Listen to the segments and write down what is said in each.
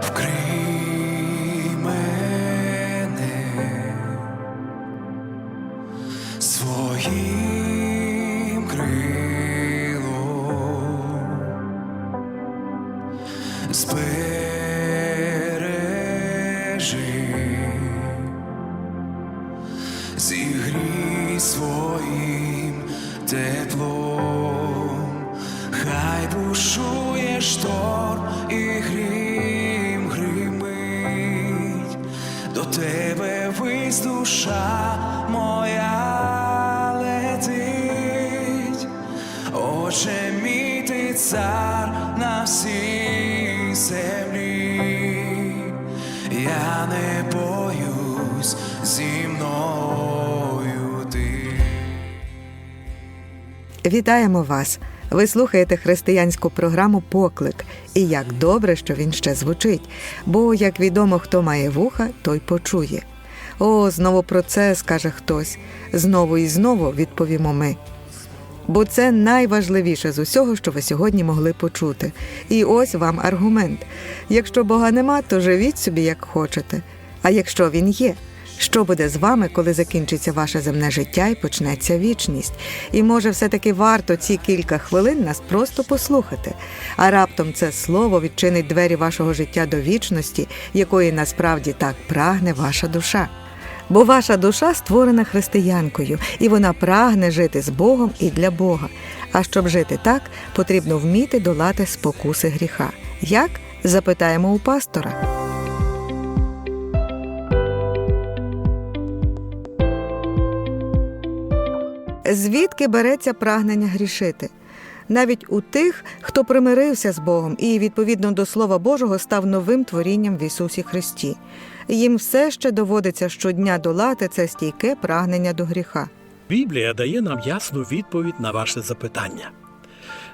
вкрий мене своїм крилом, збережи, зігрій своїм теплом, хай бушує шторм і грім душа моя летить, Отче мій ти цар на всій землі, я не боюсь зі мною ти. Вітаємо вас! Ви слухаєте християнську програму Поклик. І як добре, що він ще звучить. Бо, як відомо, хто має вуха, той почує. О, знову про це скаже хтось. Знову і знову відповімо ми. Бо це найважливіше з усього, що ви сьогодні могли почути. І ось вам аргумент: якщо Бога нема, то живіть собі як хочете. А якщо він є, що буде з вами, коли закінчиться ваше земне життя і почнеться вічність? І може, все-таки варто ці кілька хвилин нас просто послухати. А раптом це слово відчинить двері вашого життя до вічності, якої насправді так прагне ваша душа. Бо ваша душа створена християнкою, і вона прагне жити з Богом і для Бога. А щоб жити так, потрібно вміти долати спокуси гріха. Як? Запитаємо у пастора. Звідки береться прагнення грішити? Навіть у тих, хто примирився з Богом і, відповідно до Слова Божого, став новим творінням в Ісусі Христі. Їм все ще доводиться щодня долати це стійке прагнення до гріха. Біблія дає нам ясну відповідь на ваше запитання.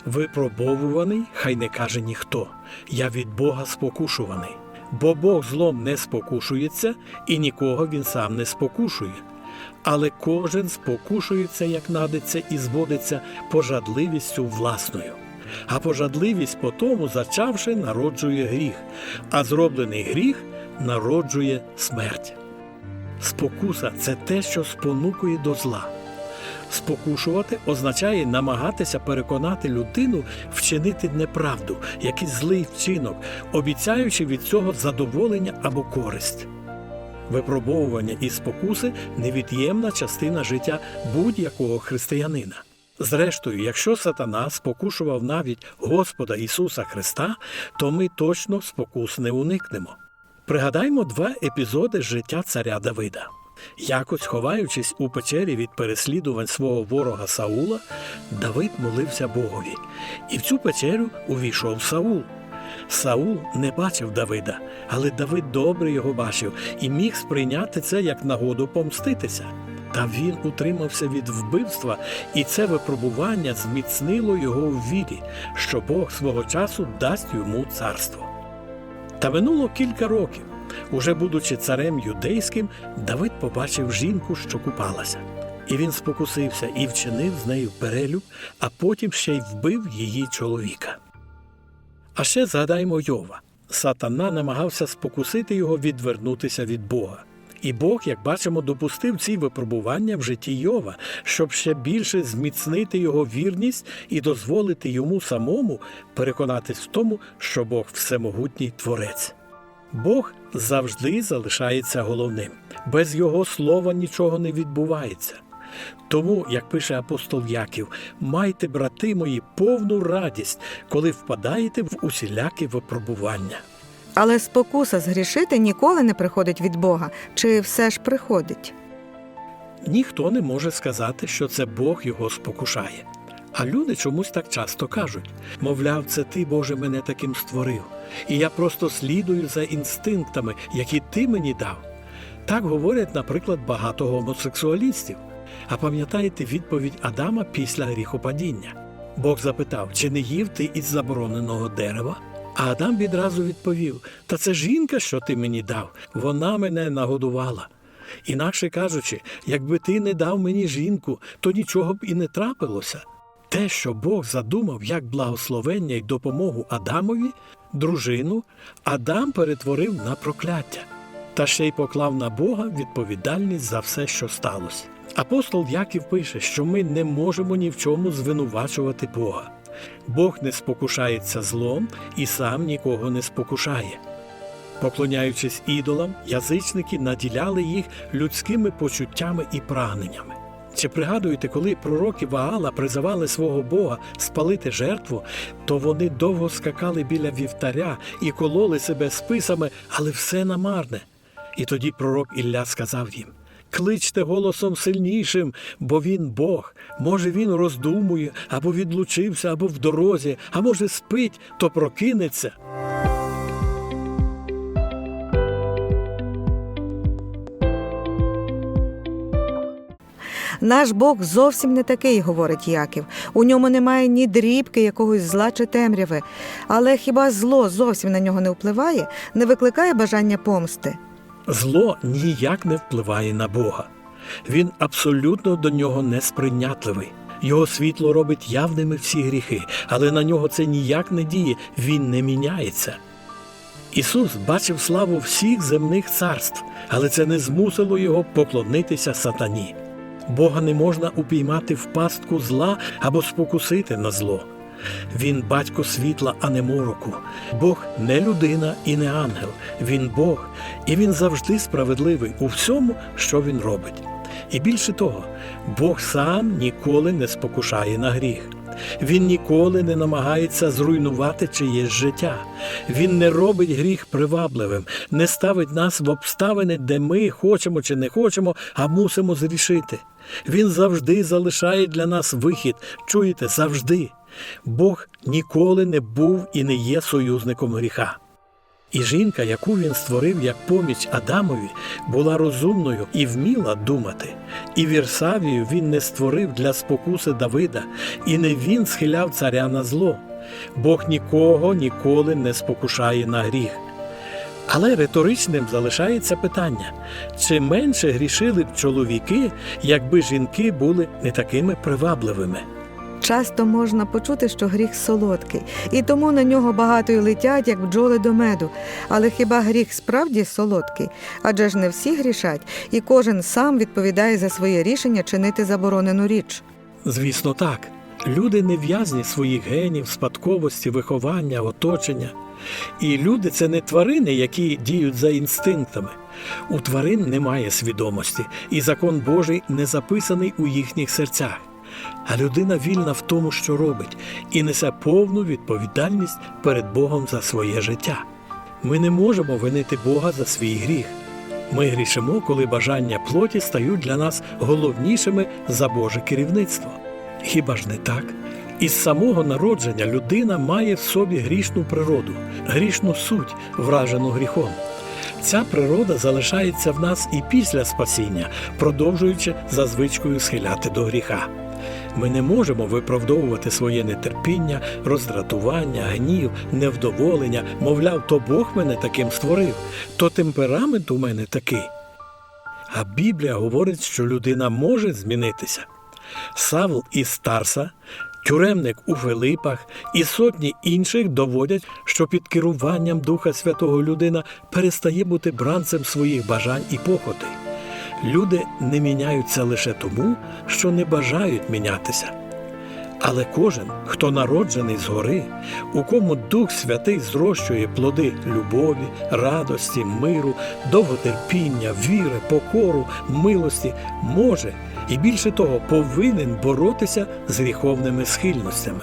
Випробовуваний, хай не каже ніхто. Я від Бога спокушуваний. Бо Бог злом не спокушується, і нікого він сам не спокушує. Але кожен спокушується, як надиться, і зводиться пожадливістю власною. А пожадливість по тому, зачавши, народжує гріх, а зроблений гріх народжує смерть. Спокуса це те, що спонукує до зла. Спокушувати означає намагатися переконати людину вчинити неправду, якийсь злий вчинок, обіцяючи від цього задоволення або користь. Випробовування і спокуси невід'ємна частина життя будь-якого християнина. Зрештою, якщо сатана спокушував навіть Господа Ісуса Христа, то ми точно спокус не уникнемо. Пригадаймо два епізоди життя царя Давида. Якось ховаючись у печері від переслідувань свого ворога Саула, Давид молився Богові, і в цю печерю увійшов Саул. Саул не бачив Давида, але Давид добре його бачив і міг сприйняти це як нагоду помститися. Та він утримався від вбивства, і це випробування зміцнило його в вірі, що Бог свого часу дасть йому царство. Та минуло кілька років. Уже будучи царем юдейським, Давид побачив жінку, що купалася. І він спокусився і вчинив з нею перелюб, а потім ще й вбив її чоловіка. А ще згадаймо Йова. Сатана намагався спокусити його відвернутися від Бога. І Бог, як бачимо, допустив ці випробування в житті Йова, щоб ще більше зміцнити його вірність і дозволити йому самому переконатись в тому, що Бог всемогутній творець. Бог завжди залишається головним. Без Його слова нічого не відбувається. Тому, як пише апостол Яків, майте, брати мої, повну радість, коли впадаєте в усілякі випробування. Але спокуса згрішити ніколи не приходить від Бога, чи все ж приходить? Ніхто не може сказати, що це Бог його спокушає. А люди чомусь так часто кажуть: мовляв, це ти, Боже, мене таким створив, і я просто слідую за інстинктами, які ти мені дав. Так говорять, наприклад, багато гомосексуалістів. А пам'ятаєте відповідь Адама після гріхопадіння? Бог запитав, чи не їв ти із забороненого дерева? А Адам відразу відповів: Та це жінка, що ти мені дав, вона мене нагодувала. Інакше кажучи, якби ти не дав мені жінку, то нічого б і не трапилося. Те, що Бог задумав як благословення й допомогу Адамові, дружину Адам перетворив на прокляття та ще й поклав на Бога відповідальність за все, що сталося. Апостол Яків пише, що ми не можемо ні в чому звинувачувати Бога. Бог не спокушається злом і сам нікого не спокушає. Поклоняючись ідолам, язичники наділяли їх людськими почуттями і прагненнями. Чи пригадуєте, коли пророки Ваала призивали свого Бога спалити жертву, то вони довго скакали біля вівтаря і кололи себе списами, але все намарне. І тоді пророк Ілля сказав їм: Кличте голосом сильнішим, бо він Бог. Може, він роздумує, або відлучився, або в дорозі, а може, спить, то прокинеться. Наш Бог зовсім не такий, говорить Яків. У ньому немає ні дрібки якогось зла чи темряви. Але хіба зло зовсім на нього не впливає, не викликає бажання помсти? Зло ніяк не впливає на Бога. Він абсолютно до нього несприйнятливий. Його світло робить явними всі гріхи, але на нього це ніяк не діє, він не міняється. Ісус бачив славу всіх земних царств, але це не змусило його поклонитися сатані. Бога не можна упіймати в пастку зла або спокусити на зло. Він батько світла, а не мороку. Бог не людина і не ангел. Він Бог, і він завжди справедливий у всьому, що він робить. І більше того, Бог сам ніколи не спокушає на гріх. Він ніколи не намагається зруйнувати чиєсь життя. Він не робить гріх привабливим, не ставить нас в обставини, де ми хочемо чи не хочемо, а мусимо зрішити. Він завжди залишає для нас вихід. Чуєте, завжди. Бог ніколи не був і не є союзником гріха. І жінка, яку він створив як поміч Адамові, була розумною і вміла думати. І Вірсавію він не створив для спокуси Давида, і не він схиляв царя на зло. Бог нікого ніколи не спокушає на гріх. Але риторичним залишається питання: чи менше грішили б чоловіки, якби жінки були не такими привабливими? Часто можна почути, що гріх солодкий, і тому на нього багато й летять, як бджоли до меду. Але хіба гріх справді солодкий? Адже ж не всі грішать, і кожен сам відповідає за своє рішення чинити заборонену річ. Звісно, так. Люди не в'язні своїх генів, спадковості, виховання, оточення. І люди це не тварини, які діють за інстинктами. У тварин немає свідомості, і закон Божий не записаний у їхніх серцях. А людина вільна в тому, що робить, і несе повну відповідальність перед Богом за своє життя. Ми не можемо винити Бога за свій гріх. Ми грішимо, коли бажання плоті стають для нас головнішими за Боже керівництво. Хіба ж не так? Із самого народження людина має в собі грішну природу, грішну суть, вражену гріхом. Ця природа залишається в нас і після спасіння, продовжуючи за звичкою схиляти до гріха. Ми не можемо виправдовувати своє нетерпіння, роздратування, гнів, невдоволення, мовляв, то Бог мене таким створив, то темперамент у мене такий. А Біблія говорить, що людина може змінитися. Савл із Тарса, тюремник у Филипах і сотні інших доводять, що під керуванням Духа Святого людина перестає бути бранцем своїх бажань і похотей. Люди не міняються лише тому, що не бажають мінятися. Але кожен, хто народжений згори, у кому Дух Святий зрощує плоди любові, радості, миру, довготерпіння, віри, покору, милості, може і більше того повинен боротися з гріховними схильностями.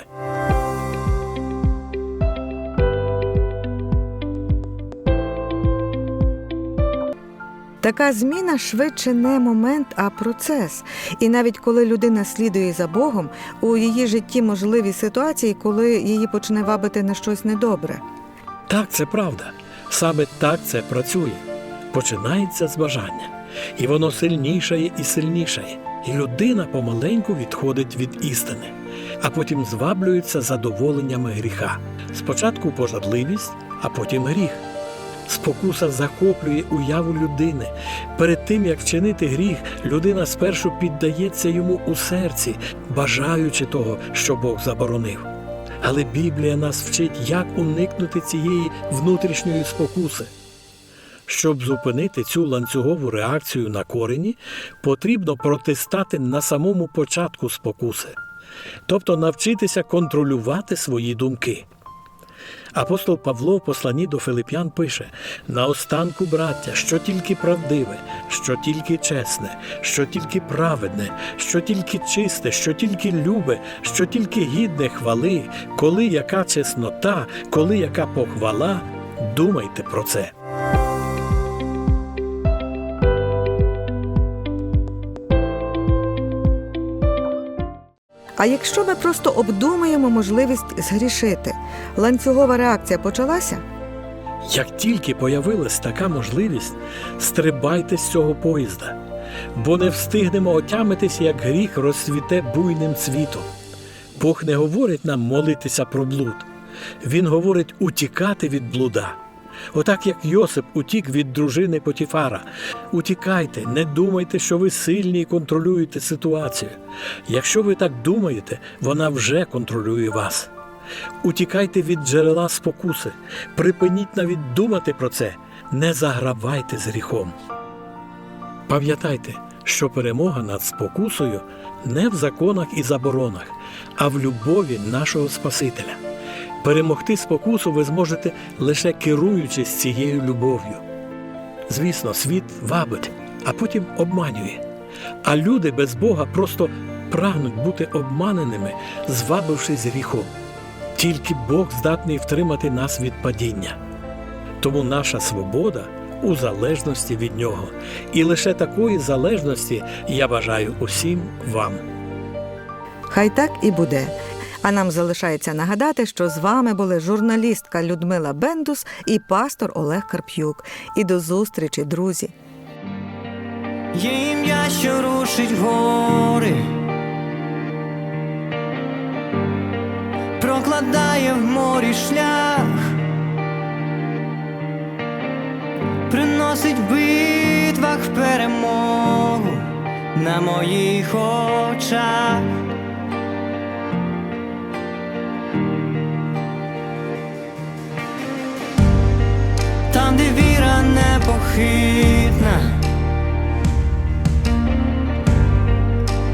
Така зміна швидше не момент, а процес. І навіть коли людина слідує за Богом, у її житті можливі ситуації, коли її почне вабити на щось недобре. Так, це правда. Саме так це працює. Починається з бажання, і воно сильнішає і сильнішає. І людина помаленьку відходить від істини, а потім зваблюється задоволеннями гріха. Спочатку пожадливість, а потім гріх. Спокуса захоплює уяву людини. Перед тим як вчинити гріх, людина спершу піддається йому у серці, бажаючи того, що Бог заборонив. Але Біблія нас вчить, як уникнути цієї внутрішньої спокуси. Щоб зупинити цю ланцюгову реакцію на корені, потрібно протистати на самому початку спокуси, тобто навчитися контролювати свої думки. Апостол Павло в посланні до Филип'ян пише: наостанку, браття, що тільки правдиве, що тільки чесне, що тільки праведне, що тільки чисте, що тільки любе, що тільки гідне хвали, коли яка чеснота, коли яка похвала, думайте про це. А якщо ми просто обдумаємо можливість згрішити, ланцюгова реакція почалася? Як тільки появилась така можливість, стрибайте з цього поїзда, бо не встигнемо отямитися, як гріх розцвіте буйним цвітом. Бог не говорить нам молитися про блуд, Він говорить утікати від блуда. Отак як Йосип утік від дружини Потіфара. Утікайте, не думайте, що ви сильні і контролюєте ситуацію. Якщо ви так думаєте, вона вже контролює вас. Утікайте від джерела спокуси, припиніть навіть думати про це, не загравайте з гріхом. Пам'ятайте, що перемога над спокусою не в законах і заборонах, а в любові нашого Спасителя. Перемогти спокусу ви зможете лише керуючись цією любов'ю. Звісно, світ вабить, а потім обманює. А люди без Бога просто прагнуть бути обманеними, звабившись гріхом. Тільки Бог здатний втримати нас від падіння. Тому наша свобода у залежності від нього. І лише такої залежності я бажаю усім вам. Хай так і буде. А нам залишається нагадати, що з вами були журналістка Людмила Бендус і пастор Олег Карп'юк. І до зустрічі, друзі! Є ім'я, що рушить гори, прокладає в морі шлях, приносить в битвах перемогу на моїх очах. Непохитна.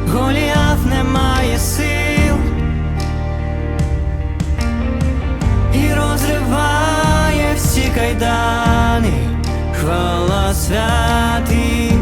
Голіаф не має сил і розриває всі кайдани, хвала святих.